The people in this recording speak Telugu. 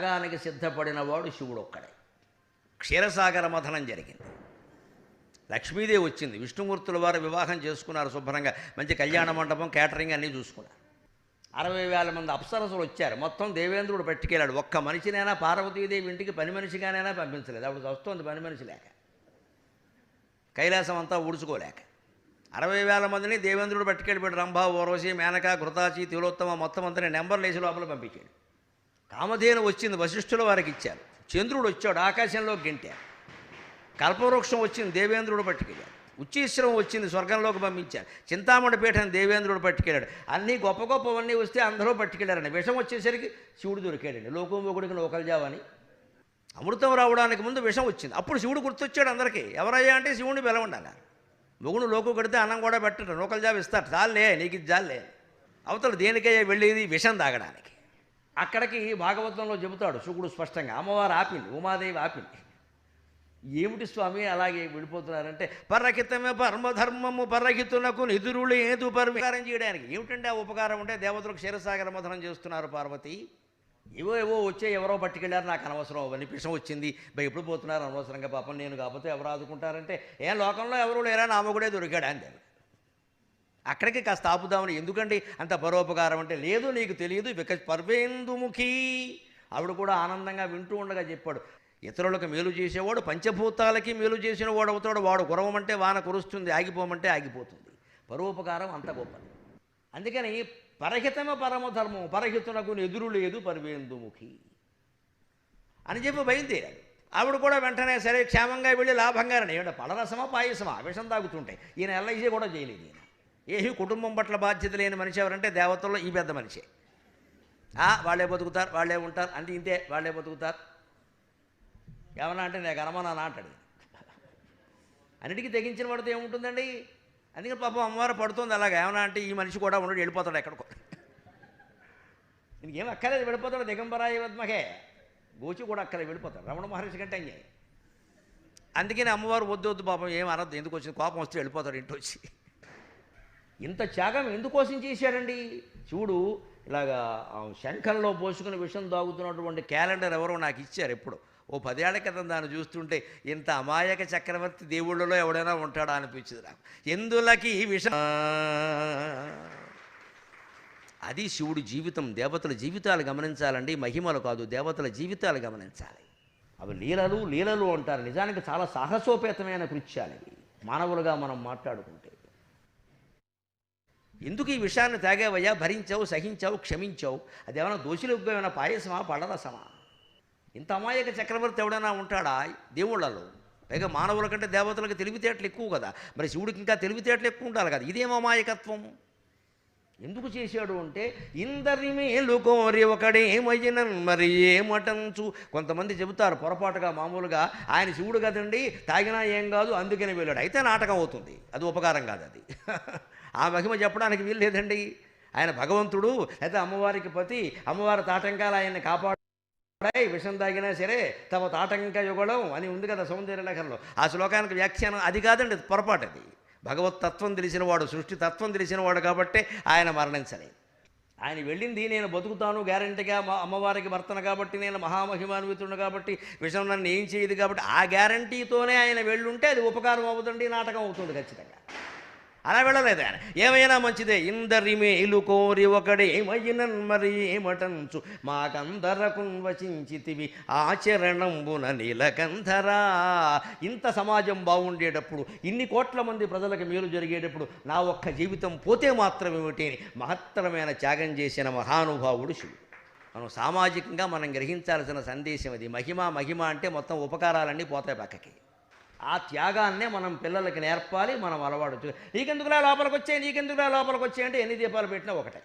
త్యాగానికి సిద్ధపడిన వాడు శివుడు ఒక్కడే క్షీరసాగర మథనం జరిగింది. లక్ష్మీదేవి వచ్చింది. విష్ణుమూర్తుల వారు వివాహం చేసుకున్నారు శుభ్రంగా. మంచి కళ్యాణ మండపం క్యాటరింగ్ అన్నీ చూసుకున్నారు. అరవై వేల మంది అప్సరసులు వచ్చారు. మొత్తం దేవేంద్రుడు పట్టుకెళ్ళాడు. ఒక్క మనిషినైనా పార్వతీదేవి ఇంటికి పని మనిషిగానైనా పంపించలేదు. అప్పుడు వస్తుంది పని మనిషి లేక. కైలాసం అంతా ఊడ్చుకోలేక. అరవై వేల మందిని దేవేంద్రుడు పట్టుకెళ్ళిపోయాడు. రంభ ఓరోసి మేనక ఘృతాచి తిలోత్తమ మొత్తం అంతా నెంబర్లు వేసి లోపల పంపించాడు. కామధేను వచ్చింది వశిష్ఠుల వారికి ఇచ్చారు. చంద్రుడు వచ్చాడు ఆకాశంలో గెంటారు కల్పవృక్షం వచ్చింది దేవేంద్రుడు పట్టుకెళ్ళాడు. ఉచ్చీశ్వరం వచ్చింది స్వర్గంలోకి పంపించారు. చింతామణి పీఠం దేవేంద్రుడు పట్టుకెళ్ళాడు. అన్నీ గొప్ప గొప్పవన్నీ వస్తే అందరూ పట్టుకెళ్ళారండి. విషం వచ్చేసరికి శివుడు దొరికాడండి. లోకంబోగుడికి నోకల్జావని అమృతం రావడానికి ముందు విషం వచ్చింది. అప్పుడు శివుడు గుర్తొచ్చాడు అందరికీ. ఎవరయ్యా అంటే శివుడిని పిలవండాలి మొగుడు లోకు కడితే అన్నం కూడా పెట్టడు లోకల్ జాబ్ ఇస్తాడు చాలే నీకు ఇది చాలే అవతల దేనికయ్యా వెళ్ళేది? విషం తాగడానికి. అక్కడికి భాగవతంలో చెబుతాడు శుకుడు స్పష్టంగా అమ్మవారు ఆపింది ఉమాదేవి ఆపింది. ఏమిటి స్వామి అలాగే విడిపోతున్నారంటే పరహితమే పరమధర్మము పరహితునకు నిధురులు ఏదు పరికారం చేయడానికి. ఏమిటంటే ఆ ఉపకారం ఉంటే దేవతలకు క్షీరసాగర మధనం చేస్తున్నారు పార్వతి. ఏవో ఏవో వచ్చే ఎవరో పట్టుకెళ్ళారు నాకు అనవసరం అవన్నీ పిషం వచ్చింది. బై ఎప్పుడు పోతున్నారు అనవసరంగా పాపం నేను కాకపోతే ఎవరు ఆదుకుంటారంటే ఏ లోకంలో ఎవరు లేరా నా కూడా దొరికాడు అని అక్కడికి కాస్త ఆపుదామని. ఎందుకండి? అంత పరోపకారం అంటే లేదు నీకు తెలియదు బికాజ్ పర్వేందుముఖి. ఆవిడ కూడా ఆనందంగా వింటూ ఉండగా చెప్పాడు. ఇతరులకు మేలు చేసేవాడు పంచభూతాలకి మేలు చేసిన వాడు అవుతాడు. వాడు కురవమంటే వాన కురుస్తుంది ఆగిపోమంటే ఆగిపోతుంది. పరోపకారం అంత గొప్పది. అందుకని పరహితమ పరమధర్మం పరహితునకు ఎదురు లేదు పర్వేందుముఖి. అని చెప్పి బయలుదేరాడు. ఆవిడ కూడా వెంటనే సరే క్షేమంగా వెళ్ళి లాభంగానే ఏమంటే పడరసమా పాయసమా విషం తాగుతుంటాయి ఈయన ఎల్ఐసి కూడా చేయలేదు ఈయన. ఏహి కుటుంబం పట్ల బాధ్యత లేని మనిషి ఎవరంటే దేవతల్లో ఈ పెద్ద మనిషి. ఆ, వాళ్ళే బతుకుతారు వాళ్ళే ఉంటారు అంటే ఇంతే వాళ్ళే బతుకుతారు. ఏమన్నా అంటే నేను అనమన్నా అంటాడు. అన్నిటికీ తెగించిన వాడితో ఏముంటుందండి? అందుకని పాపం అమ్మవారు పడుతుంది అలాగా. ఏమన్నా అంటే ఈ మనిషి కూడా ఉండడు వెళ్ళిపోతాడు ఎక్కడికో. ఇంకేం అక్కర్లేదు వెళ్ళిపోతాడు దిగంబరాయ వద్మహే గోచి కూడా అక్కర్లేదు వెళ్ళిపోతాడు. రమణ మహర్షి కంటే అయ్యాయి అందుకని అమ్మవారు వద్దు వద్దు పాపం ఏం అనద్దు ఎందుకు వచ్చింది? కోపం వస్తే వెళ్ళిపోతాడు ఇంటి వచ్చి. ఇంత త్యాగం ఎందుకోసం చేశారండి? శివుడు ఇలాగా శంఖంలో పోసుకుని విషం తాగుతున్నటువంటి క్యాలెండర్ ఎవరో నాకు ఇచ్చారు ఎప్పుడు. ఓ పదేళ్ళ క్రితం దాన్ని చూస్తుంటే ఇంత అమాయక చక్రవర్తి దేవుళ్ళలో ఎవడైనా ఉంటాడా అనిపించింది నాకు. ఎందులకి ఈ అది శివుడు జీవితం దేవతల జీవితాలు గమనించాలండి. మహిమలు కాదు దేవతల జీవితాలు గమనించాలి. అవి లీలలు లీలలు అంటారు. నిజానికి చాలా సాహసోపేతమైన కృత్యాలు ఇవి. మానవులుగా మనం మాట్లాడుకుంటే. ఎందుకు ఈ విషయాన్ని తాగేవయ్యా? భరించావు సహించావు క్షమించావు. అదేమైనా దోషులు ఏమైనా పాయసమా పడరసమా? ఇంత అమాయక చక్రవర్తి ఎవడైనా ఉంటాడా దేవుళ్ళలో? పైగా మానవుల కంటే దేవతలకు తెలివితేటలు ఎక్కువ కదా. మరి శివుడికి ఇంకా తెలివితేటలు ఎక్కువ ఉండాలి కదా. ఇదేం అమాయకత్వం? ఎందుకు చేశాడు అంటే ఇందరి మేలు కోరి ఒకడేమయ్యన మరి ఏమటంచు కొంతమంది చెబుతారు పొరపాటుగా మామూలుగా ఆయన శివుడు కదండి తాగినా ఏం కాదు అందుకని వెళ్ళాడు. అయితే నాటకం అవుతుంది. అది ఉపకారం కాదు అది. ఆ మహిమ చెప్పడానికి వీలు లేదండి ఆయన భగవంతుడు అయితే అమ్మవారికి పతి అమ్మవారి తాటంకాలు ఆయన్ని కాపాడాయి విషం తాగినా సరే తమ తాటంక యుగడం అని ఉంది కదా సౌందర్య లేఖంలో ఆ శ్లోకానికి వ్యాఖ్యానం అది కాదండి అది పొరపాటు అది. భగవత్ తత్వం తెలిసినవాడు సృష్టి తత్వం తెలిసినవాడు కాబట్టే ఆయన మరణించలేదు ఆయన వెళ్ళింది నేను బతుకుతాను గ్యారంటీగా మా అమ్మవారికి భర్తను కాబట్టి నేను మహామహిమాన్వితుడు కాబట్టి విషయం నన్ను ఏం చేయదు కాబట్టి ఆ గ్యారంటీతోనే ఆయన వెళ్ళుంటే అది ఉపకారం అవుతుంది నాటకం అవుతుంది ఖచ్చితంగా. అలా వెళ్ళలేదు ఆయన. ఏమైనా మంచిదే ఇందరి మేలు కోరి ఒకడే ఏమయ్యనన్ మరి ఏమటంచు? మాకందరకున్ వచించితివి ఆచరణంబున నీలకంధరా ఇంత సమాజం బాగుండేటప్పుడు ఇన్ని కోట్ల మంది ప్రజలకు మేలు జరిగేటప్పుడు నా ఒక్క జీవితం పోతే మాత్రమేమిటి అని మహత్తరమైన త్యాగం చేసిన మహానుభావుడు శివుడు. మనం సామాజికంగా మనం గ్రహించాల్సిన సందేశం అది. మహిమ మహిమ అంటే మొత్తం ఉపకారాలన్నీ పోతాయి పక్కకి. ఆ త్యాగాన్నే మనం పిల్లలకి నేర్పాలి మనం అలవాటు నీకెందుకులా లోపలికి వచ్చాయి నీకెందుకులా లోపలికి వచ్చాయి అంటే ఎన్ని దీపాలు పెట్టినా ఒకటే.